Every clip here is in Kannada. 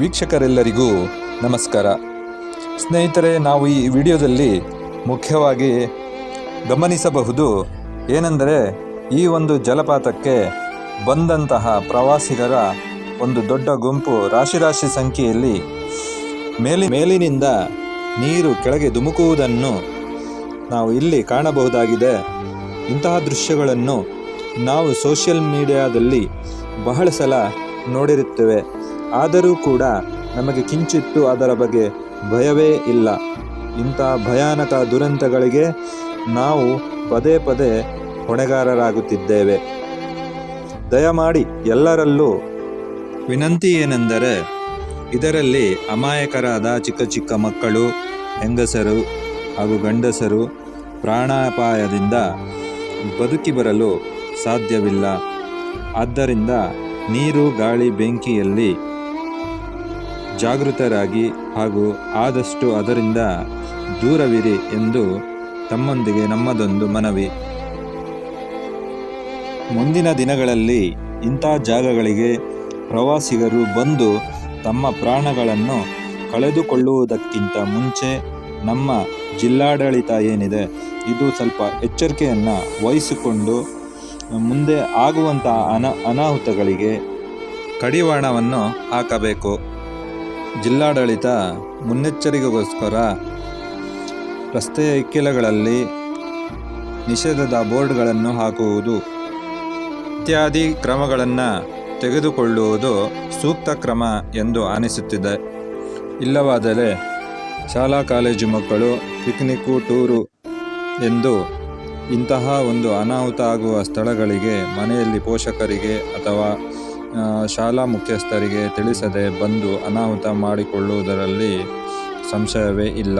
ವೀಕ್ಷಕರೆಲ್ಲರಿಗೂ ನಮಸ್ಕಾರ. ಸ್ನೇಹಿತರೆ, ನಾವು ಈ ವಿಡಿಯೋದಲ್ಲಿ ಮುಖ್ಯವಾಗಿ ಗಮನಿಸಬಹುದು ಏನೆಂದರೆ ಈ ಒಂದು ಜಲಪಾತಕ್ಕೆ ಬಂದಂತಹ ಪ್ರವಾಸಿಗರ ಒಂದು ದೊಡ್ಡ ಗುಂಪು ರಾಶಿ ರಾಶಿ ಸಂಖ್ಯೆಯಲ್ಲಿ ಮೇಲಿ, ಮೇಲಿನಿಂದ ನೀರು ಕೆಳಗೆ ಧುಮುಕುವುದನ್ನು ನಾವು ಇಲ್ಲಿ ಕಾಣಬಹುದಾಗಿದೆ. ಇಂತಹ ದೃಶ್ಯಗಳನ್ನು ನಾವು ಸೋಷಿಯಲ್ ಮೀಡಿಯಾದಲ್ಲಿ ಬಹಳ ಸಲ ನೋಡಿರುತ್ತೇವೆ. ಆದರೂ ಕೂಡ ನಮಗೆ ಕಿಂಚಿತ್ತು ಅದರ ಬಗ್ಗೆ ಭಯವೇ ಇಲ್ಲ. ಇಂಥ ಭಯಾನಕ ದುರಂತಗಳಿಗೆ ನಾವು ಪದೇ ಪದೇ ಹೊಣೆಗಾರರಾಗುತ್ತಿದ್ದೇವೆ. ದಯಮಾಡಿ ಎಲ್ಲರಲ್ಲೂ ವಿನಂತಿ ಏನೆಂದರೆ, ಇದರಲ್ಲಿ ಅಮಾಯಕರಾದ ಚಿಕ್ಕ ಚಿಕ್ಕ ಮಕ್ಕಳು, ಹೆಂಗಸರು ಹಾಗೂ ಗಂಡಸರು ಪ್ರಾಣಾಪಾಯದಿಂದ ಬದುಕಿ ಬರಲು ಸಾಧ್ಯವಿಲ್ಲ. ಆದ್ದರಿಂದ ನೀರು, ಗಾಳಿ, ಬೆಂಕಿಯಲ್ಲಿ ಜಾಗೃತರಾಗಿ ಹಾಗೂ ಆದಷ್ಟು ಅದರಿಂದ ದೂರವಿರಿ ಎಂದು ತಮ್ಮೊಂದಿಗೆ ನಮ್ಮದೊಂದು ಮನವಿ. ಮುಂದಿನ ದಿನಗಳಲ್ಲಿ ಇಂಥ ಜಾಗಗಳಿಗೆ ಪ್ರವಾಸಿಗರು ಬಂದು ತಮ್ಮ ಪ್ರಾಣಗಳನ್ನು ಕಳೆದುಕೊಳ್ಳುವುದಕ್ಕಿಂತ ಮುಂಚೆ ನಮ್ಮ ಜಿಲ್ಲಾಡಳಿತ ಏನಿದೆ, ಇದು ಸ್ವಲ್ಪ ಎಚ್ಚರಿಕೆಯನ್ನು ವಹಿಸಿಕೊಂಡು ಮುಂದೆ ಆಗುವಂಥ ಅನ, ಅನಾಹುತಗಳಿಗೆ ಕಡಿವಾಣವನ್ನು ಹಾಕಬೇಕು. ಜಿಲ್ಲಾಡಳಿತ ಮುನ್ನೆಚ್ಚರಿಕೆಗೋಸ್ಕರ ರಸ್ತೆಯ ಇಕ್ಕೆಲಗಳಲ್ಲಿ ನಿಷೇಧದ ಬೋರ್ಡ್ಗಳನ್ನು ಹಾಕುವುದು, ಇತ್ಯಾದಿ ಕ್ರಮಗಳನ್ನು ತೆಗೆದುಕೊಳ್ಳುವುದು ಸೂಕ್ತ ಕ್ರಮ ಎಂದು ಅನಿಸುತ್ತಿದೆ ಇಲ್ಲವಾದರೆ ಶಾಲಾ ಕಾಲೇಜು ಮಕ್ಕಳು ಪಿಕ್ನಿಕ್ಕು, ಟೂರು ಎಂದು ಇಂತಹ ಒಂದು ಅನಾಹುತ ಆಗುವ ಸ್ಥಳಗಳಿಗೆ ಮನೆಯಲ್ಲಿ ಪೋಷಕರಿಗೆ ಅಥವಾ ಶಾಲಾ ಮುಖ್ಯಸ್ಥರಿಗೆ ತಿಳಿಸದೆ ಬಂದು ಅನಾಹುತ ಮಾಡಿಕೊಳ್ಳುವುದರಲ್ಲಿ ಸಂಶಯವೇ ಇಲ್ಲ.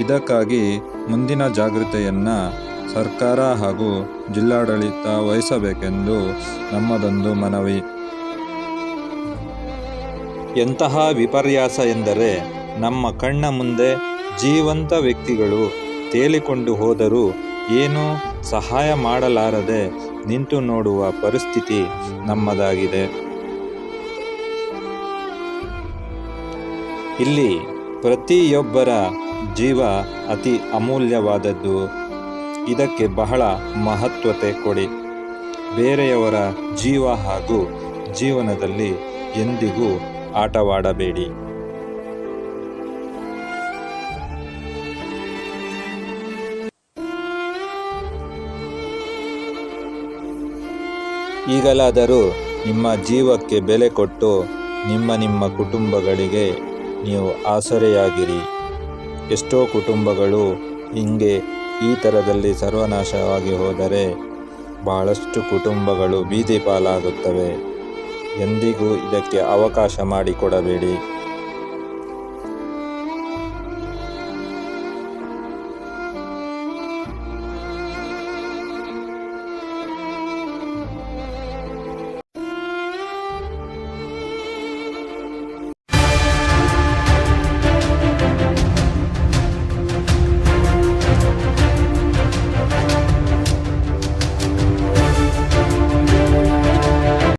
ಇದಕ್ಕಾಗಿ ಮುಂದಿನ ಜಾಗೃತೆಯನ್ನು ಸರ್ಕಾರ ಹಾಗೂ ಜಿಲ್ಲಾಡಳಿತ ವಹಿಸಬೇಕೆಂದು ನಮ್ಮದೊಂದು ಮನವಿ. ಎಂತಹ ವಿಪರ್ಯಾಸ ಎಂದರೆ ನಮ್ಮ ಕಣ್ಣ ಮುಂದೆ ಜೀವಂತ ವ್ಯಕ್ತಿಗಳು ತೇಲಿಕೊಂಡು ಹೋದರೂ ಏನೂ ಸಹಾಯ ಮಾಡಲಾರದೆ ನಿಂತು ನೋಡುವ ಪರಿಸ್ಥಿತಿ ನಮ್ಮದಾಗಿದೆ. ಇಲ್ಲಿ ಪ್ರತಿಯೊಬ್ಬರ ಜೀವ ಅತಿ ಅಮೂಲ್ಯವಾದದ್ದು. ಇದಕ್ಕೆ ಬಹಳ ಮಹತ್ವತೆ ಕೊಡಿ. ಬೇರೆಯವರ ಜೀವ ಹಾಗೂ ಜೀವನದಲ್ಲಿ ಎಂದಿಗೂ ಆಟವಾಡಬೇಡಿ. ಈಗಲಾದರೂ ನಿಮ್ಮ ಜೀವಕ್ಕೆ ಬೆಲೆ ಕೊಟ್ಟು ನಿಮ್ಮ ನಿಮ್ಮ ಕುಟುಂಬಗಳಿಗೆ ನೀವು ಆಸರೆಯಾಗಿರಿ. ಎಷ್ಟೋ ಕುಟುಂಬಗಳು ಹಿಂಗೆ ಈ ಥರದಲ್ಲಿ ಸರ್ವನಾಶವಾಗಿ ಹೋದರೆ ಬಹಳಷ್ಟು ಕುಟುಂಬಗಳು ಬೀದಿ ಪಾಲಾಗುತ್ತವೆ. ಎಂದಿಗೂ ಇದಕ್ಕೆ ಅವಕಾಶ ಮಾಡಿಕೊಡಬೇಡಿ.